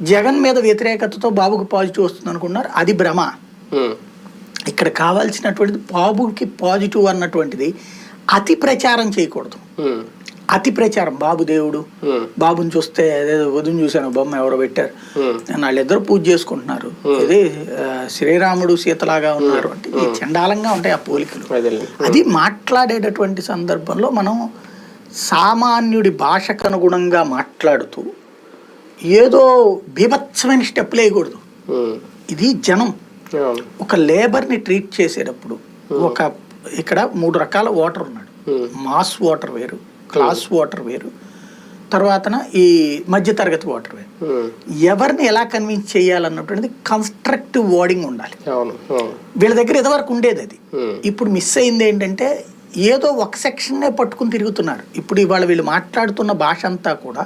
జగన్ మీద వ్యతిరేకతతో బాబుకి పాజిటివ్ వస్తుంది అనుకున్నారు. అది భ్రమ. ఇక్కడ కావాల్సినటువంటిది బాబుకి పాజిటివ్ అన్నటువంటిది అతి ప్రచారం చేయకూడదు. అతి ప్రచారం. బాబు దేవుడు. బాబుని చూస్తే అదేదో వధుని చూశాను బొమ్మ ఎవరో పెట్టారు. వాళ్ళిద్దరు పూజ చేసుకుంటున్నారు. ఇది శ్రీరాముడు సీతలాగా ఉన్నారు అంటే ఈ చండాలంగా ఉంటాయి ఆ పోలికలు. అది మాట్లాడేటటువంటి సందర్భంలో మనం సామాన్యుడి భాషకు అనుగుణంగా మాట్లాడుతూ ఏదో బీభత్సమైన స్టెప్లు వేయకూడదు. ఇది జనం. ఒక లేబర్ని ట్రీట్ చేసేటప్పుడు ఒక ఇక్కడ మూడు రకాల వాటర్ ఉన్నాడు. మాస్ వాటర్ వేరు క్లాస్ వాటర్ వేరు తర్వాతన ఈ మధ్యతరగతి వాటర్ వేరు. ఎవరిని ఎలా కన్విన్స్ చేయాలన్నటువంటిది కన్స్ట్రక్టివ్ వర్డింగ్ ఉండాలి. వీళ్ళ దగ్గర ఇదివరకు ఉండేది అది. ఇప్పుడు మిస్ అయింది ఏంటంటే ఏదో ఒక సెక్షన్నే పట్టుకుని తిరుగుతున్నారు. ఇప్పుడు ఇవాళ వీళ్ళు మాట్లాడుతున్న భాష అంతా కూడా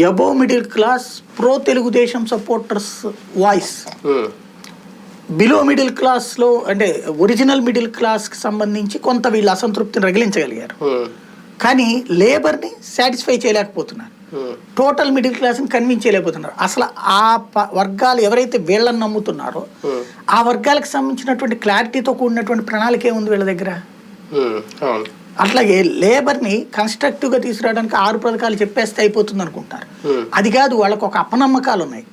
above middle class pro Telugu Desam supporters voice below middle క్లాస్లో అంటే ఒరిజినల్ మిడిల్ క్లాస్కి సంబంధించి కొంత వీళ్ళు అసంతృప్తిని రగిలించగలిగారు. ఉమ్, కానీ లేబర్ని సాటిస్ఫై చేయలేకపోతున్నారు. టోటల్ మిడిల్ క్లాస్ని కన్విన్స్ చేయలేకపోతున్నారు. అసలు ఆ వర్గాలు ఎవరైతే వీళ్ళని నమ్ముతున్నారో ఉమ్, ఆ వర్గాలకు సంబంధించినటువంటి క్లారిటీతో కూడినటువంటి ప్రణాళిక ఏముంది వీళ్ళ దగ్గర? అవును. అట్లాగే లేబర్ని కన్స్ట్రక్టివ్గా తీసుకురావడానికి ఆరు పథకాలు చెప్పేస్తే అయిపోతుంది అనుకుంటారు అది కాదు వాళ్ళకు ఒక అపనమ్మకాలు ఉన్నాయి